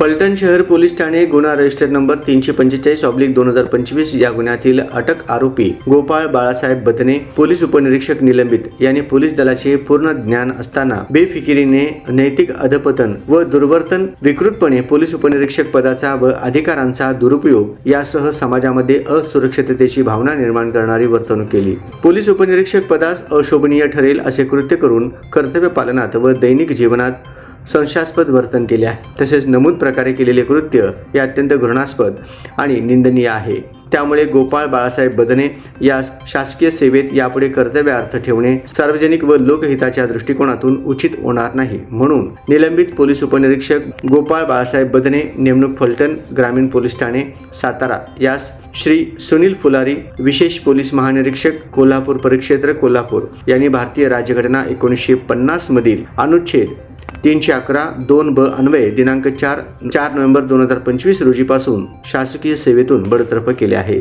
फलटण शहर पोलीस ठाणे गुन्हा register number तीनशे पंचेचाळीस ऑब्लिक दोन हजार पंचवीस या गुन्ह्यातील अटक आरोपी गोपाळ बाळासाहेब बदने पोलीस उपनिरीक्षक निलंबित यांनी पोलीस दलाचे पूर्ण ज्ञान असताना बेफिकिरीने नैतिक अधपतन व दुर्वर्तन विकृतपणे पोलीस उपनिरीक्षक पदाचा व अधिकारांचा दुरुपयोग यासह समाजामध्ये असुरक्षिततेची भावना निर्माण करणारी वर्तणूक केली. पोलीस उपनिरीक्षक पदास अशोभनीय ठरेल असे कृत्य करून कर्तव्य पालनात व दैनिक जीवनात संशयास्पद वर्तन केले आहे. तसेच नमूद प्रकारे केलेले कृत्य हे अत्यंत घृणास्पद आणि निंदनीय आहे. त्यामुळे गोपाळ बाळासाहेब बदने यास शासकीय सेवेत यापुढे कर्तव्यार्थ ठेवणे सार्वजनिक व लोकहिताच्या दृष्टिकोनातून उचित होणार नाही. म्हणून निलंबित पोलीस उपनिरीक्षक गोपाळ बाळासाहेब बदने नेमणूक फलटण ग्रामीण पोलीस ठाणे सातारा यास श्री सुनील फुलारी विशेष पोलीस महानिरीक्षक कोल्हापूर परिक्षेत्र कोल्हापूर यांनी भारतीय राज्यघटना एकोणीसशे पन्नास मधील अनुच्छेद तीनशे अकरा दोन ब अन्वये दिनांक चार चार नोव्हेंबर दोन हजार पंचवीस रोजीपासून शासकीय सेवेतून बडतर्फ केले आहे.